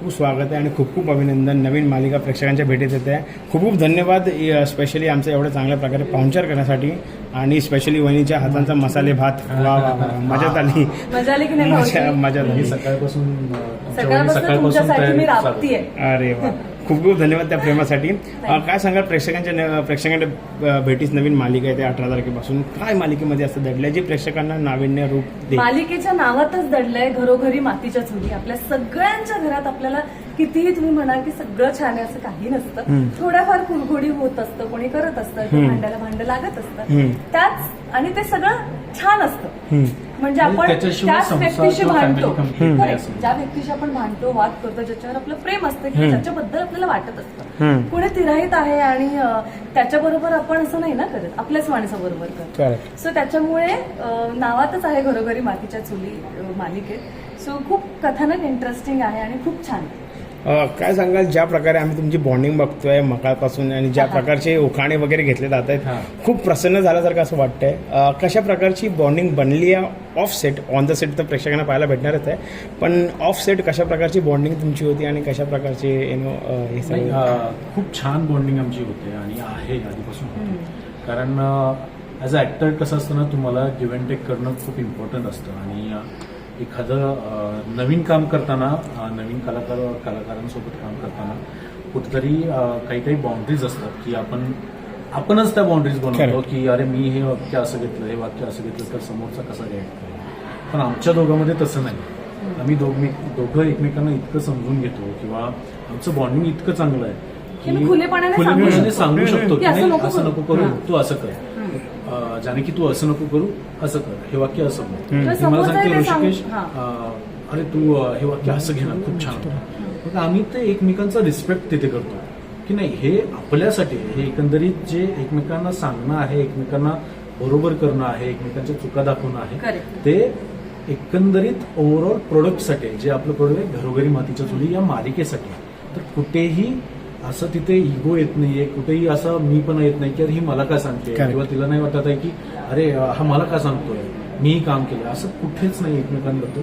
खूप खूप स्वागत आहे आणि खूप खूप अभिनंदन. नवीन मालिका प्रेक्षकांच्या भेटीत येते. खूप खूप धन्यवाद स्पेशली आमचं एवढं चांगल्या प्रकारे पाहुणचार करण्यासाठी आणि स्पेशली वहिनीच्या हातांचा मसाले भात. वा आली. मजा आली की नाही मजा आली. सकाळपासून सकाळपासून अरे वा. खूप खूप धन्यवाद त्या प्रेमासाठी. काय सांगाल प्रेक्षकांच्या प्रेक्षकांच्या भेटीस नवीन मालिका आहे ते अठरा तारखेपासून. काय मालिकेमध्ये असं दडलंय जे प्रेक्षकांना नाविन्य रूप दे मालिकेच्या नावातच दडलंय घरोघरी मातीच्या चुली. आपल्या सगळ्यांच्या घरात आपल्याला कितीही तुम्ही म्हणा की सगळं छान आहे असं काही नसतं. थोड्याफार कुरघोडी होत असतं कोणी करत असतं भांड्याला भांड लागत असतं. त्याच आणि ते सगळं छान असतं. म्हणजे आपण त्याच व्यक्तीशी भांडतो. ज्या व्यक्तीशी आपण भांडतो वाद करतो ज्याच्यावर आपलं प्रेम असतं किंवा ज्याच्याबद्दल आपल्याला वाटत असतं. पुढे तिराहित आहे आणि त्याच्याबरोबर आपण असं नाही ना करत आपल्याच माणसाबरोबर करतो. सो त्याच्यामुळे नावातच आहे घरोघरी मातीच्या चुली मालिकेत. सो खूप कथानक इंटरेस्टिंग आहे आणि खूप छान अ, काय सांगाल ज्या प्रकारे आम्ही तुमची बॉन्डिंग बघतोय मकाळपासून आणि ज्या प्रकारचे उखाणे वगैरे घेतले जात आहेत हा. खूप प्रसन्न झाल्यासारखं असं वाटतंय. कशा प्रकारची बॉन्डिंग बनली आहे off set on the set तर प्रेक्षकांना पाहायला भेटणारच आहे. पण ऑफ सेट कशा प्रकारची बॉन्डिंग तुमची होती आणि कशा प्रकारचे यु नो हे सगळं अं, खूप छान बॉन्डिंग आमची होते आणि आहे आधीपासून होती. कारण ॲज अ ॲक्टर कसं असतं ना तुम्हाला गिव्ह अँड टेक करणं खूप इम्पॉर्टंट असतं. आणि एखादं नवीन काम करताना नवीन कलाकार कलाकारांसोबत काम करताना कुठेतरी काही काही बाउंड्रीज असतात की आपण आपणच त्या बाउंड्रीज बनवतो. की अरे मी हे वाक्य असं घेतलं हे वाक्य असं घेतलं तर समोरचा कसा घ्यायचा पण आमच्या दोघांमध्ये तसं नाही आम्ही दोघ दोघं एकमेकांना इतकं समजून घेतो किंवा आमचं बॉन्डिंग इतकं चांगलं आहे की खुलेपणाने सांगू शकतो. की असं नाही, नको असं करू. नको करू. तू असं कर अं, जाने की तू असं नको करू असं कर हे वाक्य असं बोल मला सांगते ऋषिकेश अरे तू हे वाक्य असं घे ना खूप छान होतं मग आम्ही ते एकमेकांचा रिस्पेक्ट तिथे करतो की नाही हे आपल्यासाठी. हे एकंदरीत जे एकमेकांना सांगणं आहे एकमेकांना बरोबर करणं आहे एकमेकांच्या चुका दाखवणं आहे. ते एकंदरीत ओव्हरऑल प्रोडक्टसाठी. जे आपलं प्रोडक्ट आहे घरोघरी मातीच्या चुली या मालिकेसाठी. तर कुठेही असं तिथे इगो येत नाहीये कुठेही असं मी पण येत नाही की अरे ही मला का सांगते. किंवा तिला नाही वाटत आहे की अरे हा मला का सांगतोय? मीही काम केलं. असं कुठेच नाही एकमेकांबद्दल.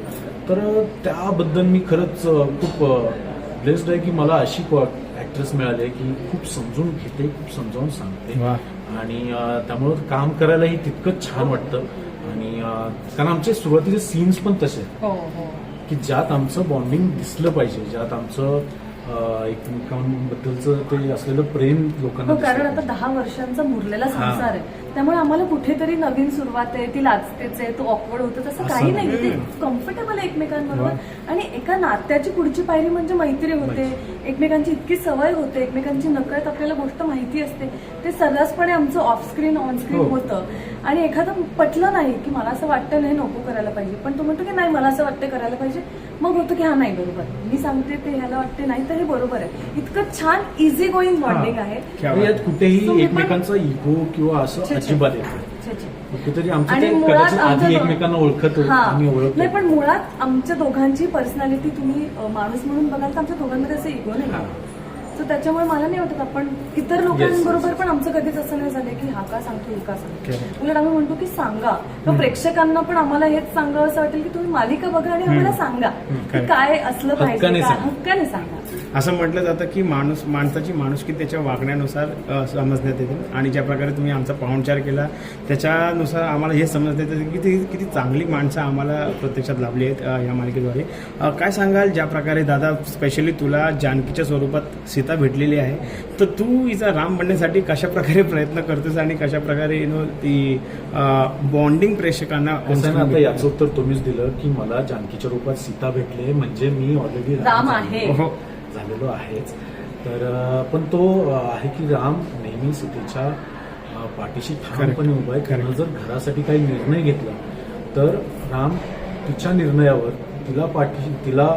तर त्याबद्दल मी खरंच खूप ब्लेस्ड आहे की मला अशी ऍक्ट्रेस मिळाली आहे की खूप समजून घेते खूप समजावून सांगते. आणि त्यामुळं काम करायलाही तितकंच छान वाटतं. आणि कारण आमचे सुरुवातीचे सीन्स पण तसे आहेत. हो हो. की ज्यात आमचं बॉन्डिंग दिसलं पाहिजे ज्यात आमचं एकमेकांबद्दलचं ते असलेलं प्रेम लोकांना हो कारण आता. दहा वर्षांचा मुरलेला. संसार आहे त्यामुळे आम्हाला कुठेतरी नवीन सुरुवात आहे ती लाजतेच आहे तो ऑकवर्ड होतं तसं काही नाही नाही. ते कम्फर्टेबल आहे एकमेकांबरोबर आणि एका नात्याची पुढची पायरी म्हणजे मैत्री होते एकमेकांची इतकी सवय होते एकमेकांची नकळत आपल्याला गोष्ट माहिती असते ते सर्रासपणे आमचं ऑफ स्क्रीन ऑन स्क्रीन हो. होतं. आणि एखादं पटलं नाही की मला असं वाटतं नाही नको करायला पाहिजे. पण तो म्हणतो की नाही मला असं वाटतं करायला पाहिजे. मग होतं की हा नाही बरोबर. मी सांगते ते ह्याला वाटते नाही तर हे बरोबर आहे. इतकं छान इझी गोईंग बॉन्डिंग आहे. कुठेही एकमेकांचा इगो किंवा असं. अजिबात. कुठेतरी आमचं आणि मुळात कदाचित आधी एकमेकांना ओळखत हा. आम्ही ओळखतो नाही पण मुळात आमच्या दोघांची पर्सनॅलिटी तुम्ही अ, माणूस म्हणून बघाल तर आमच्या दोघांमध्ये असं इगो हा. नाही तर त्याच्यामुळे मला नाही वाटत आपण इतर लोकांबरोबर पण आमचं कधीच असं नाही झालं की हा का सांगतो हे का सांगतो Correct. उलट आम्ही म्हणतो की सांगा किंवा प्रेक्षकांना पण आम्हाला हेच सांगावं असं वाटेल की तुम्ही मालिका बघा आणि आम्हाला सांगा की Correct. काय असलं पाहिजे हक्काने काय- सांगा. हक्काने सांगा असं म्हटलं जातं की माणूस माणसाची माणुसकी त्याच्या वागण्यानुसार समजण्यात येते. आणि ज्या प्रकारे तुम्ही आमचा पाहुणचार केला त्याच्यानुसार आम्हाला हे समजण्यात येतं की किती किती चांगली माणसं आम्हाला प्रत्यक्षात लाभली आहेत या मालिकेद्वारे. काय सांगाल? ज्या प्रकारे दादा स्पेशली तुला जानकीच्या स्वरूपात सीता भेटलेली आहे तर तू हिचा राम बनण्यासाठी कशा प्रकारे प्रयत्न करतोस आणि कशा प्रकारे यु नो ती बॉन्डिंग प्रेक्षकांना आता याचं उत्तर तुम्हीच दिलं की मला जानकीच्या रूपात सीता भेटले म्हणजे मी ऑलरेडी राम आहे. झालेलो आहेच तर पण तो आहे की राम नेहमी सीतेच्या पाठीशी ठामपणे उभा आहे. त्यानं जर घरासाठी काही निर्णय घेतला तर राम तिच्या निर्णयावर तिला पाठी तिला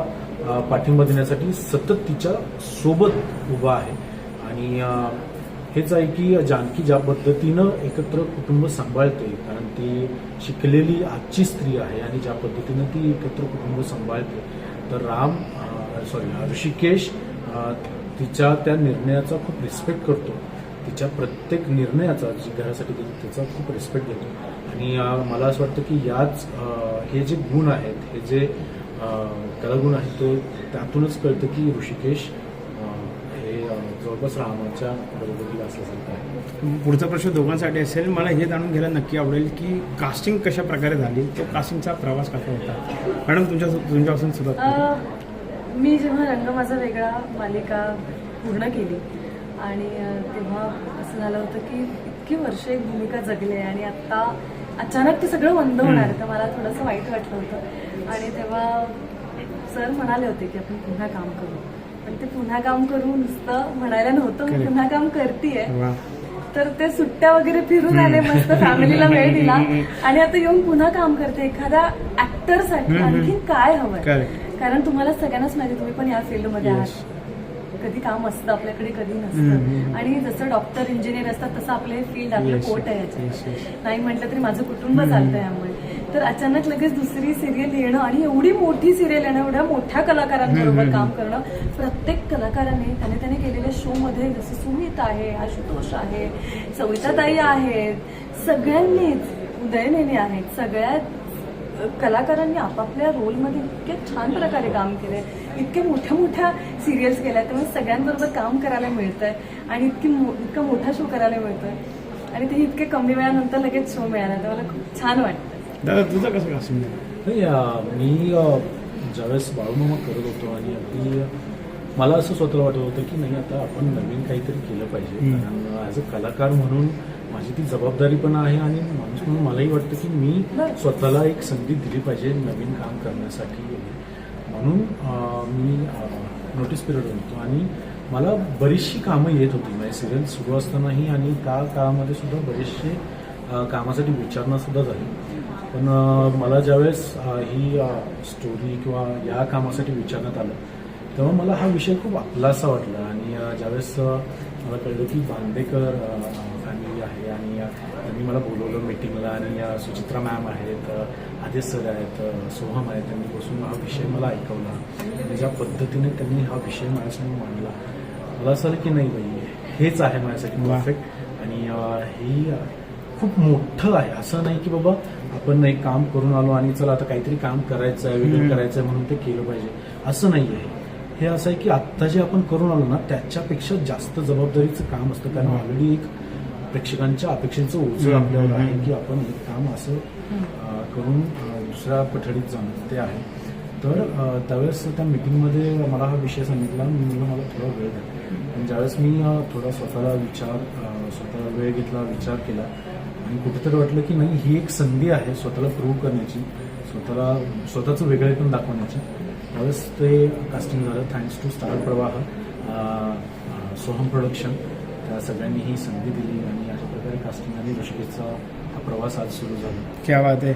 पाठिंबा देण्यासाठी सतत तिच्या सोबत उभा आहे. आणि हेच आहे की जानकी ज्या पद्धतीनं एकत्र कुटुंब सांभाळते कारण ती शिकलेली आजची स्त्री आहे आणि ज्या पद्धतीनं ती एकत्र कुटुंब सांभाळते तर राम सॉरी ऋषिकेश तिच्या त्या निर्णयाचा खूप रिस्पेक्ट करतो. तिच्या प्रत्येक निर्णयाचा जी घरासाठी घेतो त्याचा खूप रिस्पेक्ट घेतो. आणि मला असं वाटतं की याच हे जे गुण आहेत हे जे कलागुण आहे तो त्यातूनच कळतं की ऋषिकेश हे जवळपास रामाच्या बरोबरीला असल्यासारखं आहे. पुढचा प्रश्न दोघांसाठी असेल मला हे जाणून घ्यायला नक्की आवडेल की कास्टिंग कशा प्रकारे झाली तो कास्टिंगचा प्रवास कसा होता? मॅडम तुमच्या तुमच्यापासून सुरुवात मी जेव्हा रंग माझा वेगळा मालिका पूर्ण केली आणि तेव्हा असं झालं होतं की इतकी वर्ष एक भूमिका जगले आणि आता अचानक ते सगळं बंद होणार. तर मला थोडंसं वाईट वाटलं होतं आणि तेव्हा सर म्हणाले होते की आपण पुन्हा काम करू पण ते पुन्हा काम करू नुसतं म्हणायला नव्हतं मी. पुन्हा काम करतेय तर ते सुट्ट्या वगैरे फिरून आले मस्त फॅमिलीला वेळ दिला आणि आता येऊन पुन्हा काम करते एखाद्या ऍक्टरसाठी. आणखी काय हवंय Correct. कारण तुम्हाला सगळ्यांनाच माहिती तुम्ही पण या फील्डमध्ये. आहात कधी काम असतं आपल्याकडे कधी नसतं. आणि जसं डॉक्टर इंजिनियर असतात तसं आपलं हे फील्ड आपलं पोट आहे नाही म्हटलं तरी माझं कुटुंब. चालतं यामुळे तर अचानक लगेच दुसरी सिरियल येणं आणि एवढी मोठी सिरियल येणं एवढ्या मोठ्या कलाकारांबरोबर काम करणं प्रत्येक कलाकाराने त्याने त्याने केलेल्या शो मध्ये जसं सुमित आहे आशुतोष आहे सविताताई आहेत सगळ्यांनीच उदयनेने आहेत सगळ्यात कलाकारांनी आपापल्या रोलमध्ये इतके छान प्रकारे काम केलंय इतके मोठ्या मोठ्या सिरियल्स केल्या त्यामुळे सगळ्यांबरोबर काम करायला मिळतंय आणि इतकी मो- इतका मोठा शो करायला मिळतोय. आणि ते इतके कमी वेळानंतर लगेच शो मिळाला. तर मला खूप छान वाटतं. दादा तुझं कसं नाही अं, मी ज्यावेळेस बाळूमामा करत होतो आणि अगदी मला असं स्वतःला वाटत होतं की नाही आता आपण नवीन काहीतरी केलं पाहिजे. कारण ॲज अ कलाकार म्हणून माझी ती जबाबदारी पण आहे आणि माणूस म्हणून मलाही वाटतं की मी. स्वतःला एक संधी दिली पाहिजे नवीन काम करण्यासाठी. म्हणून मी नोटीस पिरियड होतो आणि मला बरीचशी कामं येत होती. म्हणजे सिरियल सुरू असतानाही आणि त्या काळामध्ये सुद्धा बरेचसे कामासाठी विचारणा सुद्धा झाली. पण मला ज्यावेळेस ही स्टोरी किंवा या कामासाठी विचारण्यात आलं तेव्हा मला हा विषय खूप आपलासा वाटला. आणि ज्यावेळेस मला कळलं की बांदेकर त्यांनी मला बोलवलं मिटिंगला आणि सुचित्रा मॅम आहेत आदेश सर आहेत सोहम आहेत त्यांनी बसून हा विषय मला ऐकवला. आणि ज्या पद्धतीने त्यांनी हा विषय माझ्यासमोर मांडला मला असं की नाही बाई हेच आहे माझ्यासाठी. परफेक्ट आणि ही खूप मोठं आहे. असं नाही की बाबा आपण एक काम करून आलो आणि चला आता काहीतरी काम करायचं आहे वेगळं. करायचं आहे म्हणून ते केलं पाहिजे. असं नाही आहे. हे असं आहे की आत्ता जे आपण करून आलो ना त्याच्यापेक्षा जास्त जबाबदारीचं काम असतं. कारण ऑलरेडी एक प्रेक्षकांच्या अपेक्षेचं ओझं आपल्यावर आहे. की आपण एक काम असं करून दुसऱ्या पठडीत जाणं ते आहे. तर त्यावेळेस त्या मिटिंगमध्ये मला हा विषय सांगितला. मी म्हणलं मला थोडा वेळ द्या. आणि ज्यावेळेस मी थोडा स्वतःला विचार स्वतःला वेळ घेतला विचार केला आणि कुठेतरी वाटलं की नाही ही एक संधी आहे स्वतःला प्रूव्ह करण्याची स्वतःला स्वतःचं वेगळेपण दाखवण्याची. त्यावेळेस ते कास्टिंग झालं. थँक्स टू स्टार प्रवाह सोहम प्रोडक्शन त्या सगळ्यांनी ही संधी दिली आणि अशा प्रकारे कास्टिंग आणि ऋषिकेशचा हा प्रवास आज सुरू झाला. क्या बात आहे.